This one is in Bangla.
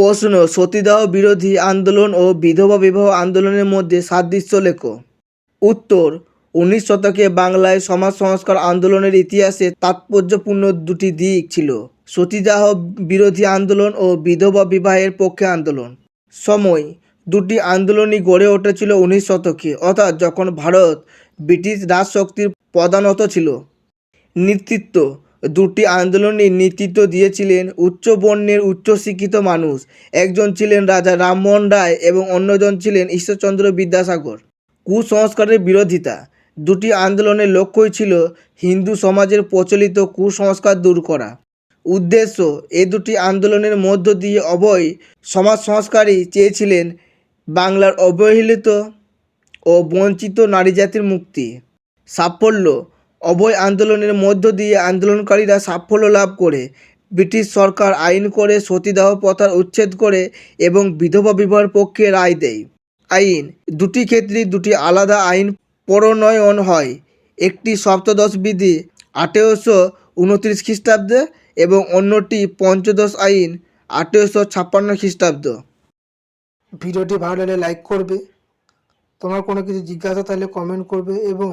প্রশ্ন, সতীদাহ বিরোধী আন্দোলন ও বিধবা বিবাহ আন্দোলনের মধ্যে সাদৃশ্য লেখো। উত্তর, উনিশ শতকে বাংলায় সমাজ সংস্কার আন্দোলনের ইতিহাসে তাৎপর্যপূর্ণ দুটি দিক ছিল, সতীদাহ বিরোধী আন্দোলন ও বিধবা বিবাহের পক্ষে আন্দোলন। সময়, দুটি আন্দোলনই গড়ে উঠেছিল উনিশ শতকে, অর্থাৎ যখন ভারত ব্রিটিশ রাজশক্তির প্রধানত ছিল। নেতৃত্ব দুটি আন্দোলনে নেতৃত্ব দিয়েছিলেন উচ্চ বর্ণের উচ্চশিক্ষিত মানুষ। একজন ছিলেন রাজা রামমোহন রায় এবং অন্যজন ছিলেন ঈশ্বরচন্দ্র বিদ্যাসাগর। কুসংস্কারের বিরোধিতা। দুটি আন্দোলনের লক্ষ্যই ছিল হিন্দু সমাজের প্রচলিত কুসংস্কার দূর করা। উদ্দেশ্য, এ দুটি আন্দোলনের মধ্য দিয়ে অভয় সমাজ সংস্কারই চেয়েছিলেন বাংলার অবহেলিত ও বঞ্চিত নারী জাতির মুক্তি। সাফল্য অভয় আন্দোলনের মধ্য দিয়ে আন্দোলনকারীরা সাফল্য লাভ করে। ব্রিটিশ সরকার আইন করে সতীদাহ প্রথার উচ্ছেদ করে এবং বিধবা বিবাহের পক্ষে রায় দেয়। আইন, দুটি ক্ষেত্রে দুটি আলাদা আইন প্রণয়ন হয়। একটি সপ্তদশ বিধি আঠেরোশো উনত্রিশ খ্রিস্টাব্দে এবং অন্যটি পঞ্চদশ আইন আঠেরোশো ছাপ্পান্ন খ্রিস্টাব্দ। ভিডিওটি ভালো লাগলে লাইক করবে। তোমার কোনো কিছু জিজ্ঞাসা থাকলে কমেন্ট করবে এবং